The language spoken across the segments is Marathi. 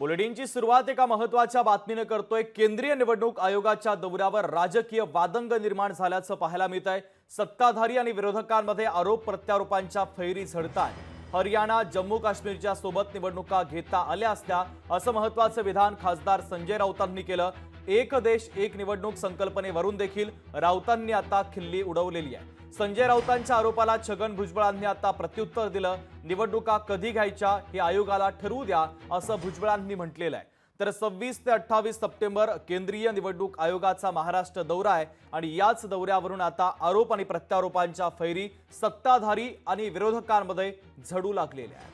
बुलेटिनची सुरुवात एका महत्त्वाच्या बातमीनं करतोय. केंद्रीय निवडणूक आयोगाच्या दौऱ्यावर राजकीय वादंग निर्माण झाल्याचं पाहायला मिळत आहे सत्ताधारी आणि विरोधकांमध्ये आरोप प्रत्यारोपांच्या फैरी झडतात हरियाणा जम्मू काश्मीरच्या सोबत निवडणुका घेता आल्या असत्या असं महत्वाचं विधान खासदार संजय राऊतांनी केलं. एक देश एक निवडणूक संकल्पनेवरून देखील राऊतांनी आता खिल्ली उडवलेली आहे. संजय राऊतांच्या आरोपाला छगन भुजबळांनी आता प्रत्युत्तर दिलं. निवडणुका कधी घ्यायच्या हे आयोगाला ठरवू द्या असं भुजबळांनी म्हटलेलं आहे. तर सव्वीस ते अठ्ठावीस सप्टेंबर केंद्रीय निवडणूक आयोगाचा महाराष्ट्र दौरा आहे आणि याच दौऱ्यावरून आता आरोप आणि प्रत्यारोपांच्या फैरी सत्ताधारी आणि विरोधकांमध्ये झडू लागलेल्या आहेत.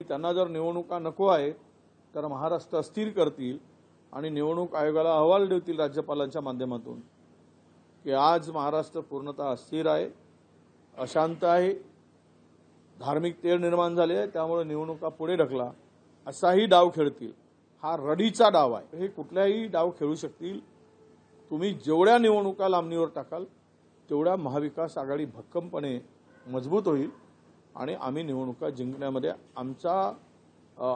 त्यांना जर निवडणुका नको आहे तर महाराष्ट्र अस्थिर करतील आणि निवडणूक आयोगाला अहवाल देतील राज्यपालांच्या माध्यमातून. की आज महाराष्ट्र पूर्णतः अस्थिर आहे अशांत आहे धार्मिक तेढ निर्माण झाले आहे त्यामुळे निवडणुका पुढे ढकला असाही डाव खेळतील. हा रडीचा डाव आहे. हे कुठल्याही डाव खेळू शकतील. तुम्ही जेवढ्या निवडणुका लांबणीवर टाकाल तेवढ्या महाविकास आघाडी भक्कमपणे मजबूत होईल आणि आम्ही निवडणुका जिंकण्यामध्ये आमचा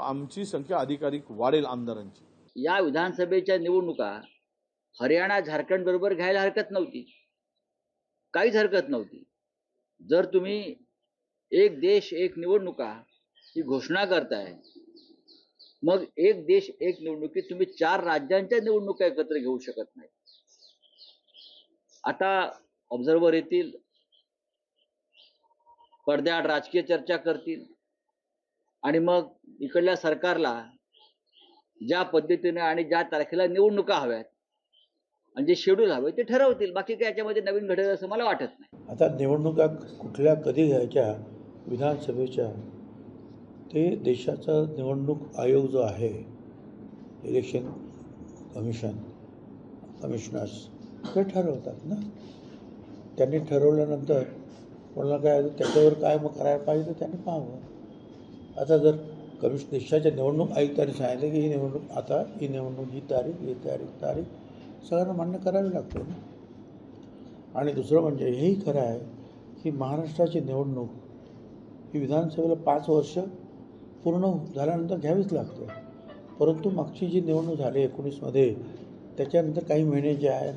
आमची संख्या अधिकाधिक वाढेल आमदारांची. या विधानसभेच्या निवडणुका हरियाणा झारखंड बरोबर घ्यायला हरकत नव्हती. काहीच हरकत नव्हती. जर तुम्ही एक देश एक निवडणुका ही घोषणा करताय मग एक देश एक निवडणुकीत तुम्ही चार राज्यांच्या निवडणुका एकत्र घेऊ शकत नाही. आता ऑब्झर्वर येतील पडद्याआड राजकीय चर्चा करतील आणि मग इकडल्या सरकारला ज्या पद्धतीने आणि ज्या तारखेला निवडणुका हव्यात आणि जे शेड्यूल हवे ते ठरवतील. बाकी काय याच्यामध्ये नवीन घडेल असं मला वाटत नाही. आता निवडणुका कुठल्या कधी घ्यायच्या? विधानसभेच्या. ते देशाचा निवडणूक आयोग जो आहे इलेक्शन कमिशन कमिशनर्स ते ठरवतात ना. त्यांनी ठरवल्यानंतर कोणाला काय त्याच्यावर काय मग करायला पाहिजे तर त्यांनी पाहावं. आता जर कमिशन देशाच्या निवडणूक आयुक्तांनी सांगितलं की ही निवडणूक आता ही निवडणूक ही तारीख ही तारीख तारीख सगळ्यांना मान्य करावी लागते ना. आणि दुसरं म्हणजे हेही खरं आहे की महाराष्ट्राची निवडणूक ही विधानसभेला पाच वर्ष पूर्ण झाल्यानंतर घ्यावीच लागते. परंतु मागची जी निवडणूक झाली एकोणीसमध्ये त्याच्यानंतर काही महिने जे आहे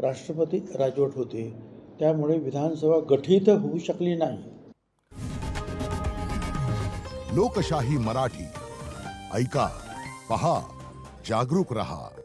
राष्ट्रपती राजवट होते. त्यामुळे विधानसभा गठीत होऊ शकली नाही. लोकशाही मराठी. ऐका पहा जागरूक रहा.